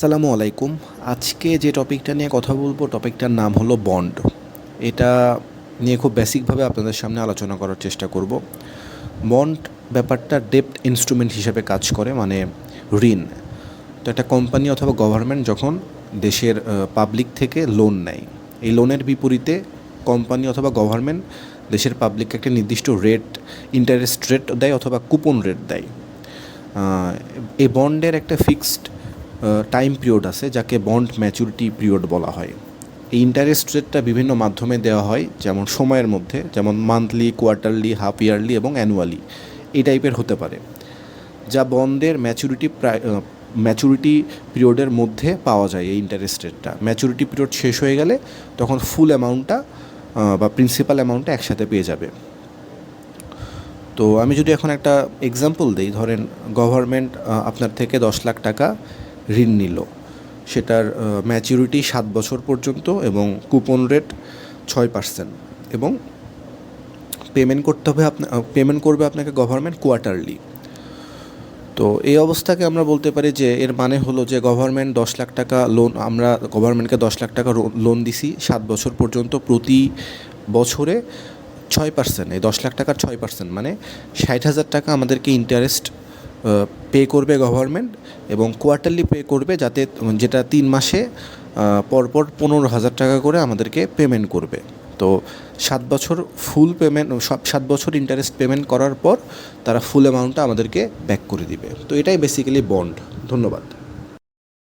আসসালামু আলাইকুম। আজকে যে টপিকটা নিয়ে কথা বলব, টপিকটার নাম হলো বন্ড। এটা নিয়ে খুব বেসিকভাবে আপনাদের সামনে আলোচনা করার চেষ্টা করব। বন্ড ব্যাপারটা ডেপ্ট ইনস্ট্রুমেন্ট হিসেবে কাজ করে মানে ঋণ। তো একটা কোম্পানি অথবা গভর্নমেন্ট যখন দেশের পাবলিক থেকে লোন নেয়, এই লোনের বিপরীতে কোম্পানি অথবা গভর্নমেন্ট দেশের পাবলিককে একটা নির্দিষ্ট রেট, ইন্টারেস্ট রেট দেয় অথবা কুপন রেট দেয়। এই বন্ডের একটা ফিক্সড টাইম পিরিয়ড আছে, যাকে বন্ড ম্যাচুরিটি পিরিয়ড বলা হয়। এই ইন্টারেস্ট রেটটা বিভিন্ন মাধ্যমে দেওয়া হয়, যেমন সময়ের মধ্যে, যেমন মান্থলি কোয়ার্টারলি হাফ ইয়ারলি এবং অ্যানুয়ালি এই টাইপের হতে পারে। যা বন্ডের ম্যাচুরিটি প্রায় ম্যাচুরিটি পিরিয়ডের মধ্যে পাওয়া যায় এই ইন্টারেস্ট রেটটা ম্যাচুরিটি পিরিয়ড শেষ হয়ে গেলে তখন ফুল অ্যামাউন্টটা বা প্রিন্সিপাল অ্যামাউন্টটা একসাথে পেয়ে যাবে। তো আমি যদি এখন একটা এক্সাম্পল দিই, ধরেন গভর্নমেন্ট আপনার থেকে দশ লাখ টাকা ঋণ নিল। সেটার ম্যাচুরিটি সাত বছর পর্যন্ত এবং কুপন রেট ছয় পার্সেন্ট এবং পেমেন্ট করতে হবে আপনার পেমেন্ট করবে আপনাকে গভর্নমেন্ট কোয়ার্টারলি তো এই অবস্থাকে আমরা বলতে পারি যে, এর মানে হলো যে গভর্নমেন্ট দশ লাখ টাকা লোন আমরা গভর্নমেন্টকে দশ লাখ টাকা লোন দিছি সাত বছর পর্যন্ত প্রতি বছরে ছয় পার্সেন্ট এই দশ লাখ টাকার ছয় পার্সেন্ট মানে ষাট হাজার টাকা আমাদেরকে ইন্টারেস্ট পে করবে গভর্নমেন্ট এবং কোয়ার্টারলি পে করবে যাতে, যেটা তিন মাসে পরপর পনেরো হাজার টাকা করে আমাদেরকে পেমেন্ট করবে। তো সাত বছর ফুল পেমেন্ট সব সাত বছর ইন্টারেস্ট পেমেন্ট করার পর তারা ফুল অ্যামাউন্টটা আমাদেরকে ব্যাক করে দিবে। তো এটাই বেসিক্যালি বন্ড ধন্যবাদ।